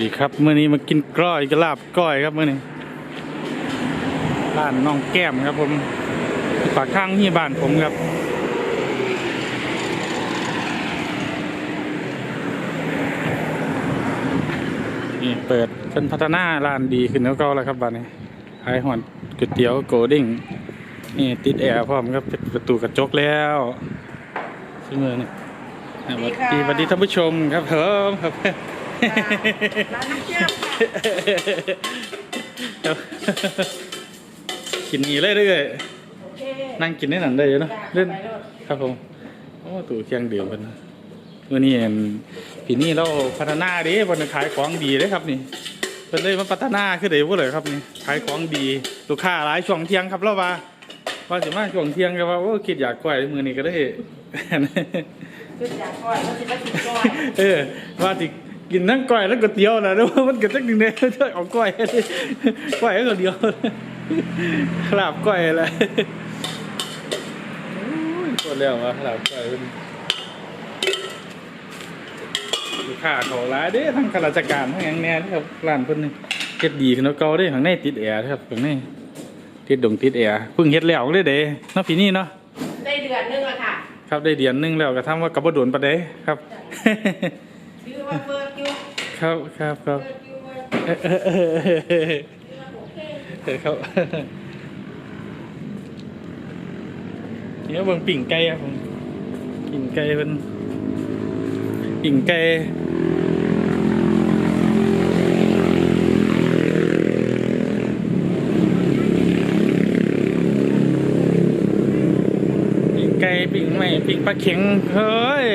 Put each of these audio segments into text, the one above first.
ดีครับเมื่อนี้มากินกล้อยกระลาบก้อยครับเมื่อนี้ร้านน้องแก้มครับผมปากข้างที่บ้านผมครับนี่เปิดเป็นพัฒนาร้านดีขึ้นแล้วก็แล้วครับบ้านนี้ขายหอนก๋วยเตี๋ยวโกดิ้งนี่ติดแอร์พร้อมครับเป็นประตูกระจกแล้วซึ่งเมื่อนี้สวัสดีสวัสดีท่านผู้ชมครับเพิ่มครับ ร้านน้ำเชื่อมค่ะกินนี่เรื่อยโอเคๆนั่งกินได้หนันได้อยู่เนอะจ้ะเล่นไปโลดครับผมโอ้ตู่เคียงเดียวกันนะมื่อนี้เห็นพี่นี่เราพัฒนาเดิวันขายของดีเลยครับนี่เป็นเลยมาพัฒนาขึ้นเลยพวกเลยครับนี่ขายของดีลูกค้าหลายช่วงเที่ยงครับเราว่าว่าสิมาช่วงเที่ยงก็ว่าโอ้คิดอยากกล้วยมือนี้ก็ได้ขึ้นจากก้อยแล้วสิมากินก้อยเออว่าสิ กินทั้งก้อยแล้วก็เตี๋ยวนะแล้วมันเกิดจากหนึ่งเนี่ยเอาก้อยก้อยก็เดียวขลาบก้อยอะไรโอ้ยปวดแล้ววะขลาบก้อยมันลูกค้าเขาหลายเด้ทั้งข้าราชการทั้งอย่างแน่ครับร้านเพิ่นนี่เฮ็ดดีขึ้นแล้วเก่าเด้ข้างในติดแอร์ครับข้างในติดดงติดแอร์เพิ่งเฮ็ดแล้วเลยเด้เนาะพี่นี่เนาะได้เดือนนึงแล้วค่ะ ครับได้เดือนหนึงแล้วก็ทำว่ากับบ่โดนปานใดครับชื่อว่าเฟิร์ส ครับครับครับเฟิร์สคิวเฟิร์สเออเออเออเออครับเนี่เบิ่งปิ่งไก่ครับผมปิ่งไก่เป็นปิ่งไก่ปิ่งไก่ปิ่งไม่ปิ่งปลาเข็งเฮ้ย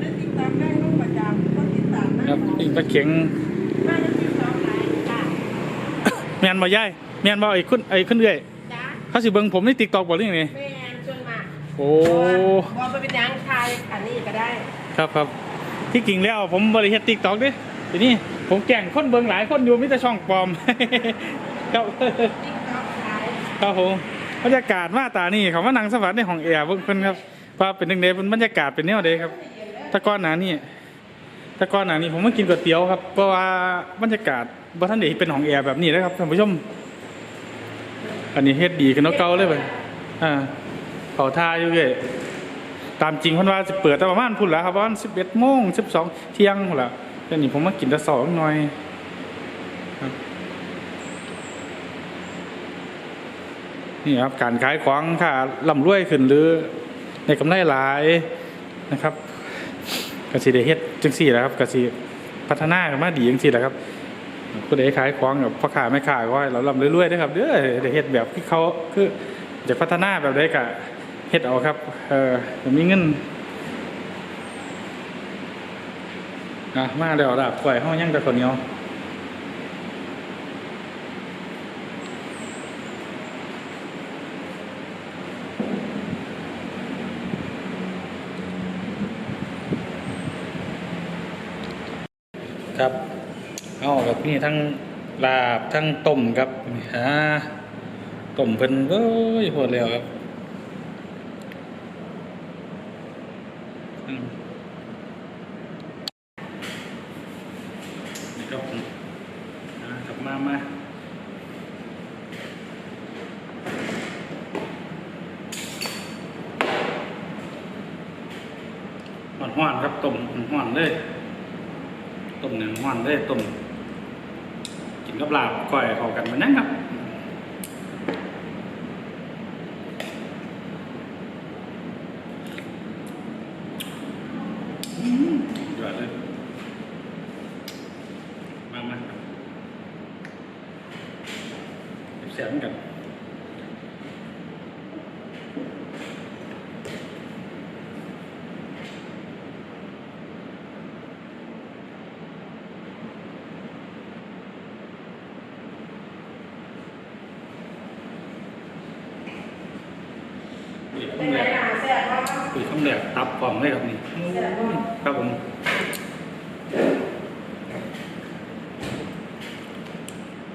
ได้ติดตามได้ลูกประจำก็ติดตาม นะครับปิ่งปลาเข็งน่าจะติดตามหลายค่ะแม่นบ่ยายแม่นบ่ไอ้คุณไอ้คุณเอ้ยจ้าเขาสิเบิ่งผมใน TikTok บ่หรือยังไงแม่นชวนมาโอ้บอลไปเป็นยังทายอันนี้ก็ได้ ครับครับที่จริงแล้วผมบริเฮ็ดติ๊กต็อกดิทีนี้ผมแก่งคนเบิงหลายคนอยู่มิแต่ช่องปลอมครับติ๊กต็อกขายครับผมบรรยากาศมาตานี่เขามานั่งสวัสดิ์ในห้องแอร์เบิ่งเพิ่นครับว่าเป็นจังไดเป็นบรรยากาศเป็นแนวใดครับแตะก้อนหนานี่ แตะก้อนหนานี่ผมมากินก๋วยเตี๋ยวครับ เพราะว่าบรรยากาศบ่ทันได้เป็นห้องแอร์แบบนี้นะครับท่านผู้ชม อันนี้เฮ็ดดีขึ้นกว่าเก่าเลยเบิ่งอ่าเขาท่าอยู่เว้ยตามจริงเพิ่นว่าสิเปิดแต่ประมาณพุ่นแล้วครับประมาณ11โมง12เที่ยงพุ่นละแต่นี่ผมมากินแต่สองหน่อยนี่ครับการขายของค่าร่ำรวยขึ้นหรือในกำไรหลายนะครับ กสิได้เฮ็ดจังสี่แหละครับกสิพัฒนากันมาดีจังสี่แหละครับผู้ใดขายของกับพ่อค้าแม่ค้าก็ให้เราร่ำรวยๆนะครับเด้อได้เฮ็ดแบบที่เขาคือจะพัฒนาแบบใดก็เฮ็ดเอาครับเออผมมีเงินอะมาเดี๋ยวดาบกล้วยห้องยังแต่คนเนียว ครับเอากับนี่ทั้งลาบทั้งต้มครับอ่าต้มเพิ่นเอ้ยโหดแล้วครับอืมนี่ครับกลับมามาห้อนๆครับต้มห้อนๆเลย มหนึ่งห้อนเลยต้มกินกับลาบก้อยเข้ากันมันนั่นครับยอดเลยมามาเสียงกันอีก เป็ ข้าน ง ไง แรก ล่ะแซ่บว่า อีกข้าง แรกตับกล่องเลยครับนี่แซ่บว่าครับผม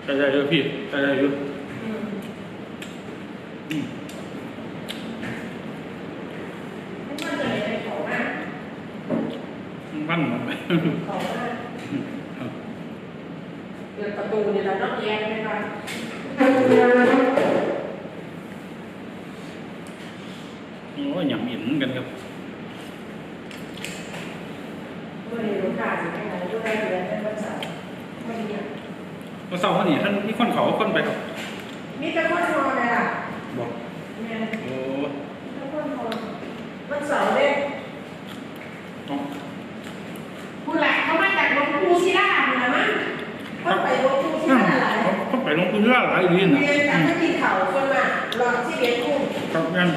ใช่ใช่เยอะพี่ใช่ใช่เยอะอืมอืมไม่ว่าจะอะไรของมากมันมันของมากเออเปิดประตูนี่แหละเนอกแยกไปก่อน โอ้ยหยำอินกันครับ เมื่อนี้ลูกค้าสิไปไหนลูกค้าเดือนเป็นวันเสาร์วันนี้ เมื่อเช้าวันนี้ท่านมีคนเขาคนไปครับ มีแต่คนนอนเลยล่ะ บอก เนี่ย โอ้ มีแต่คนนอนวันเสาร์เนี่ย เอา ผู้หลักเขามาจากหลวงปู่ศิลาเหรอมั้งเขาไปหลวงปู่ศิลาหลาย เขาเขาไปล งทุนเรื่องหลายดีนะเรียนจากที่กินเขาคนมาหลอดที่เลี้ยงกุ้งครับงั้น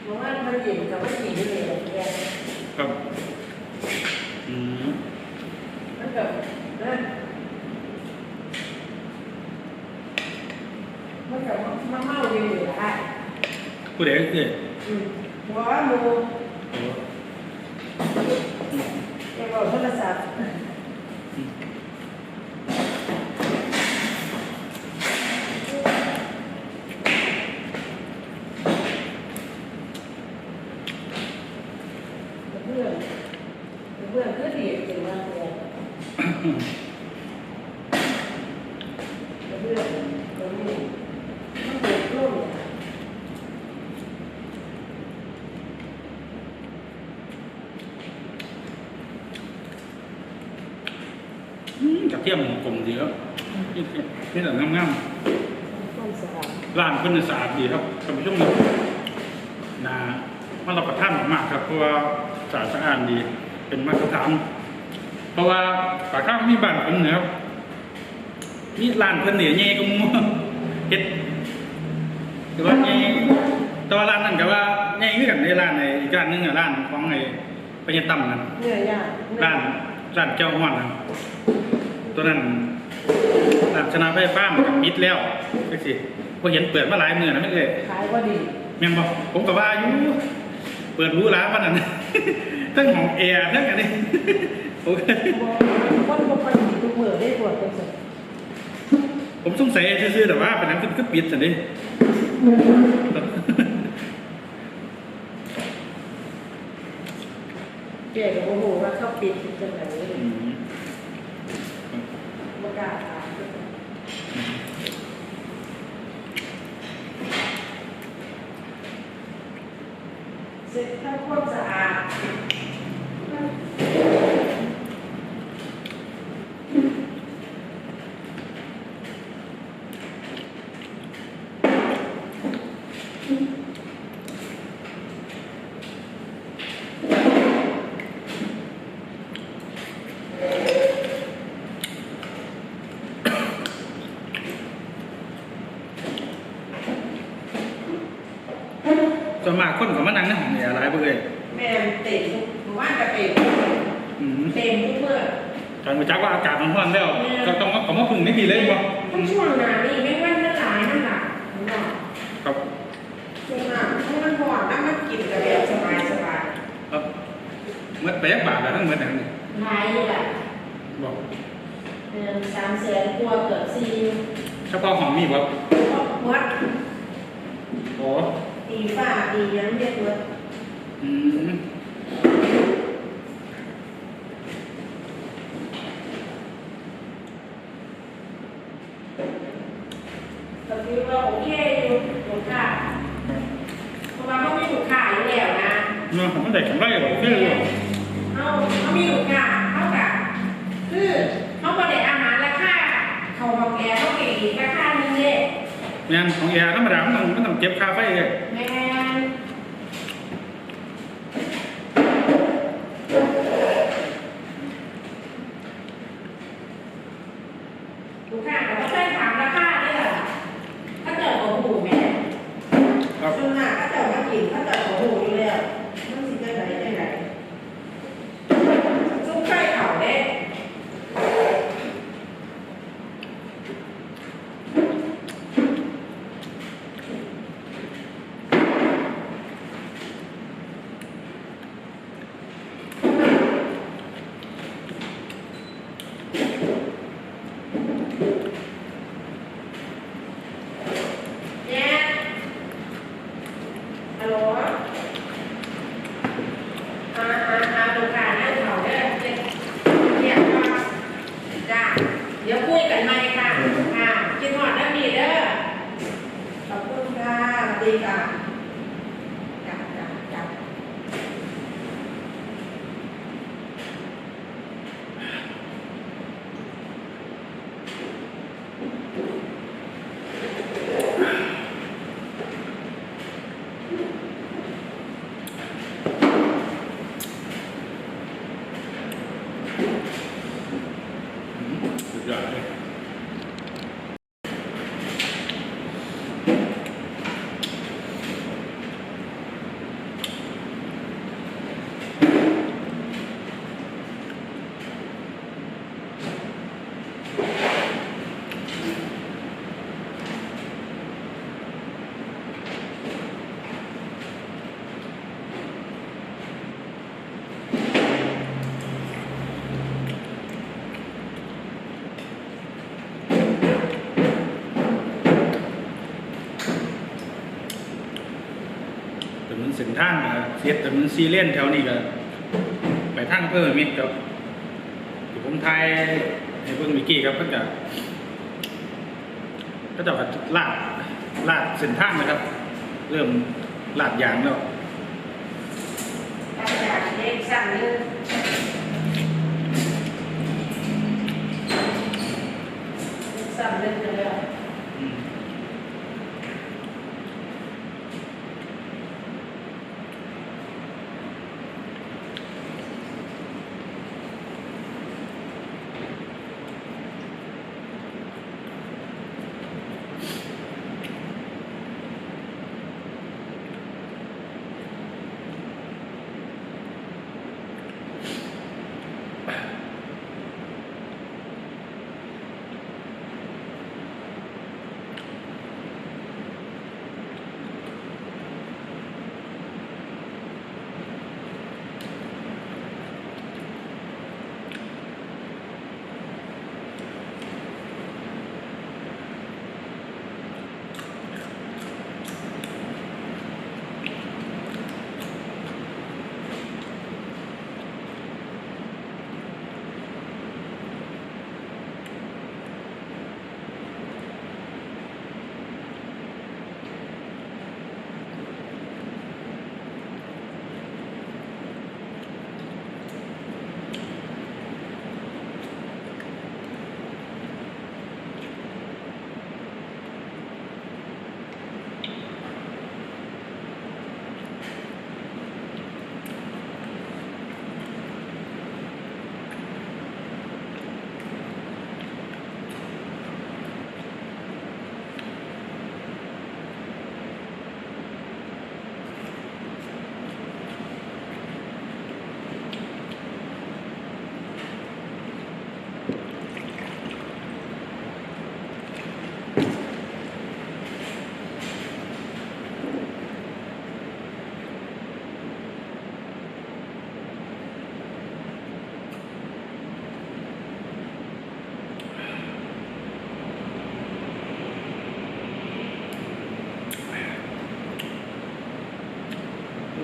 เพราะว่ามันเย็นกับมันหนีเลยแกครับอืมมันแบบนั่น มันแบบมันเมาอยู่อยู่ละผู้ใดเอ่ยอืมหัวหมูโอ้แกบอกโทรศัพท์เพื่อนเพื่อนก็ดีจริงมากเลยเพื่อนตรงนี้มันเด็กรุ่นเนี่ย อืมกระ เทียมกลมดีครับนี่นี่แต่งามต้นสลับๆร้านเพิ่นสะอาดดีครับท่านผู้ชมนะมันรับประทานมากๆครับ เพราะว่าสะอาดสะอาดดี เป็นมาตรฐาน เพราะว่าปากข้างมีบ้านเพิ่นเนะครับนี่ร้านเพิ่นเนี่ยใหญ่กว่าหมู่เฮ็ดแต่ว่าใหญ่แต่ว่าร้านนั้นก็ว่าใหญ่คือกันในร้านในอีกร้านหนึงอะร้านของไอ้ปญญตั้มนั่นเนื้อย่างร้านร้านเจ้าฮ้อนนะ ตัวนั้นร้านชนะไฟฟ้ามันก็ปิดแล้วจังซี่บ่เห็นเปิดมาหลายมื้อแล้วไม่เอ่ยขายว่าดีแม่นบ่ผมก็ว่าอยู่เปิดรู้หลาปานนั้นทั้งของแอร์ทั้งอันนี้โอเคคนปกติทุกมือได้ปวดเป็นสุดผมสงสัยซื่อๆแต่ว่าเป็นหนังคือคือปิดซั่นดิเจ๊กับโอ้โหว่าเขาปิดจังไหน อืม ประกล้าศขายเสร็จถ้าคนสะอาด ส่วนมากคนก็มานั่งในห้องแอร์หลายบ่เอ่ยแม่เต็มทุกหมู่บ้านก็เต็มอืมเต็มทุกเมื่อตอนมาจักว่าอากาศมันร้อนแล้วก็ต้องมาก็มาพึ่งนี่ดีเลยบ่ทุกช่วงหนานี่ไม่ว่าจะหลายนั่นหละผมบอกครับช่วงหน้าถ้ามันห่อนน้ำมันกินกับแบบสบายสบายครับเมื่อแปลกบาทแล้วทั้งหมดทั้งนี้หลายอยู่แหละบอกเดือนสามแสนกว่าเกือบสี่เฉพาะห้องมีบ่วัดโอ้ ตีฝ้าตียังเรียกวัดอืมก็คิดว่าโอเคอยู่ถูกค่าเพราะว่าเขาไม่ถูกค่าอยู่แล้วนะเนาะมันได้กำไรบ่โอเคเลยบ่เขาเขามีถูกค่าเท่ากับคือเขาประเด็ งานของแอร์ธรรมดามันต้องมันต้องเก็บค่าไฟเลย แม่ ทางก็เสียแต่มันซีเลียนแถวนี้ก็ไปทางเพิ่มมิดกับที่ผมไทยในเพิ่งมิกกี้ครับเพิ่นก็ก็จะลาดลาดเส้นทางนะครับ เริ่มลาดยางแล้วลาดยางเล็กสั่งเลยสั่ง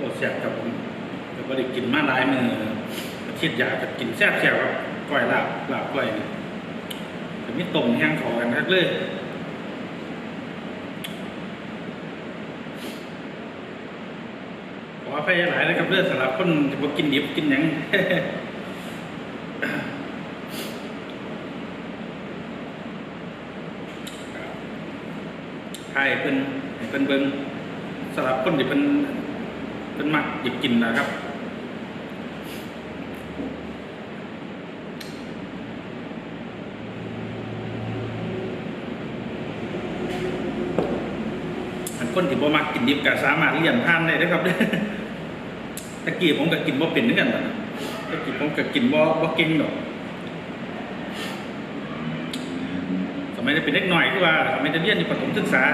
อ้แซ่บครับผมแต่ก็ได้กินมาหลายมืออาทิตย์อยากจะกินแซ่บแซ่บครับก้อยลาบลาบก้อยนี่แต่ไมีต้มแห้งขอกันครับเลยขออภัยหลายนะครับเรื่องสำหรับคนที่บ่กินดิบกินหยังใช่เพิ่นเพิ่นเบิ่งสำหรับคนที่เพิ่น เพิ่นมักหยิบกินนะครับอันคนที่บ่มักกินดิบก็สามารถเลี่ยงทานได้นะครับตะกี้ผมก็กินบ่เป็นเหมือนกันบัดนั้นตะกี้ผมก็กินบ่บ่เก่งดอกสมัยได้เป็นเด็กหน่อยคือว่าสมัยจะเรียนอยู่ประถมศึกษา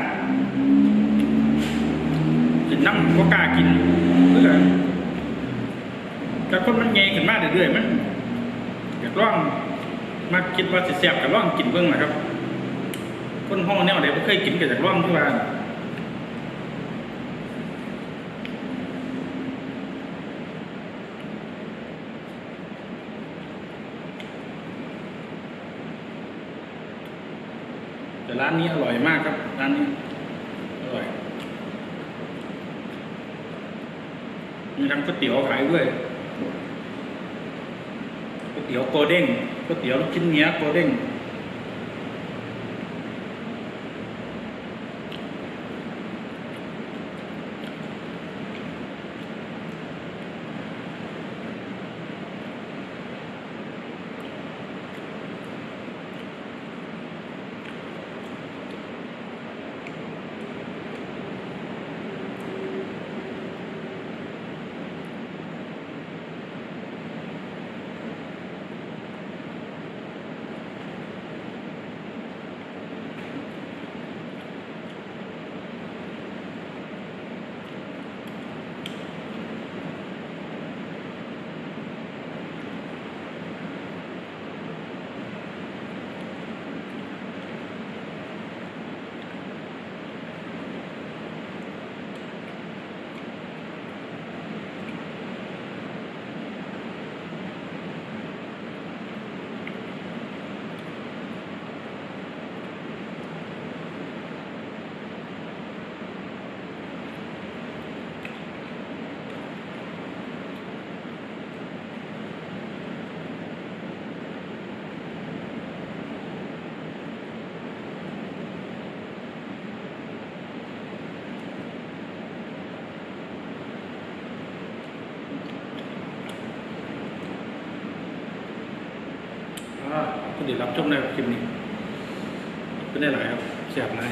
กินน้ำก็กล้ากินเพื่อแต่คนมันเงยขึ้นมาเรื่อยๆมันอยากร่องมาคิดว่าสิแซ่บกับร่องกินเบิ่งนะครับ คนห้องแนวไหนบ่เคยกินก็อยากร่องที่ว่าแต่ร้านนี้อร่อยมากครับร้านนี้ อร่อย มีทั้งก๋วยเตี๋ยวขายด้วยก๋วยเตี๋ยวโกเด้งก๋วยเตี๋ยวลูกชิ้นเนื้อโกเด้ง ก็คุณติดรับชมในคลิปนี้เป็นได้หลายครับแสบหลาย